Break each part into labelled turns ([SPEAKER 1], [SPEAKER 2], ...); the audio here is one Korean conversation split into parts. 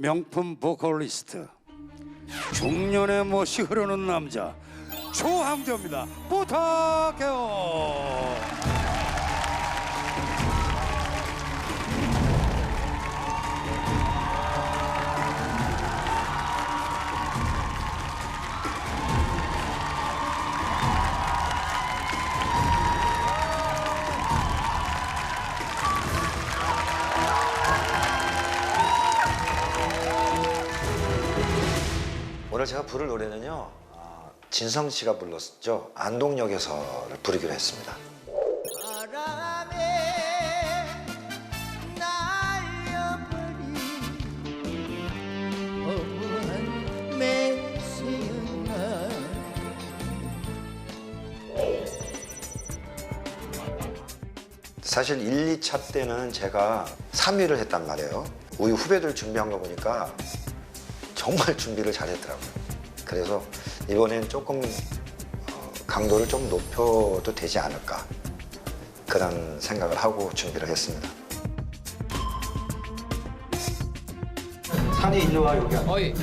[SPEAKER 1] 명품 보컬리스트 중년의 멋이 흐르는 남자 조항조입니다. 부탁해요.
[SPEAKER 2] 오늘 제가 부를 노래는요 어, 진성 씨가 불렀죠. 안동역에서를 부르기로 했습니다. 사실 1, 2차 때는 제가 3위를 했단 말이에요. 우리 후배들 준비한 거 보니까 정말 준비를 잘했더라고요 그래서 이번엔 조금 어, 강도를 좀 높여도 되지 않을까 그런 생각을 하고 준비를 했습니다 산이 일로 와 여기
[SPEAKER 3] 어이,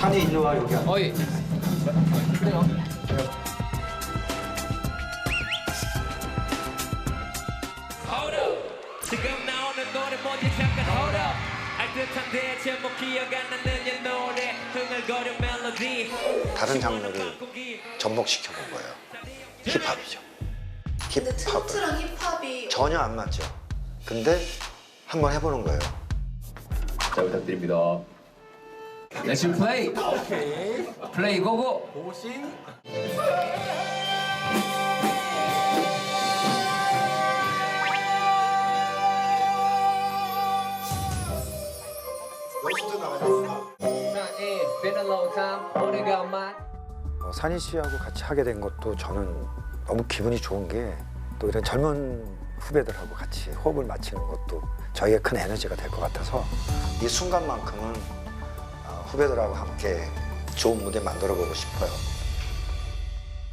[SPEAKER 2] 산이 일로 와 여기
[SPEAKER 3] 어이.
[SPEAKER 4] Up. 지금 나오는 노래 뭔지 잠깐 hold up. 알듯한데 제목 기억 안 나는 이 노래.
[SPEAKER 2] 다른 장르를 접목시켜 본 거예요 힙합이죠
[SPEAKER 5] 근데
[SPEAKER 2] 힙합을
[SPEAKER 5] 트로트랑 힙합이
[SPEAKER 2] 전혀 안 맞죠. 근데 한번 해보는 거예요.
[SPEAKER 3] 잘 부탁드립니다. Let's play. 오케이. 플레이 고고. 오래간만.
[SPEAKER 2] 어, 산희 씨하고 같이 하게 된 것도 저는 너무 기분이 좋은 게 또 이런 젊은 후배들하고 같이 호흡을 맞추는 것도 저에게 큰 에너지가 될 것 같아서 이 순간만큼은 어, 후배들하고 함께 좋은 무대 만들어 보고 싶어요.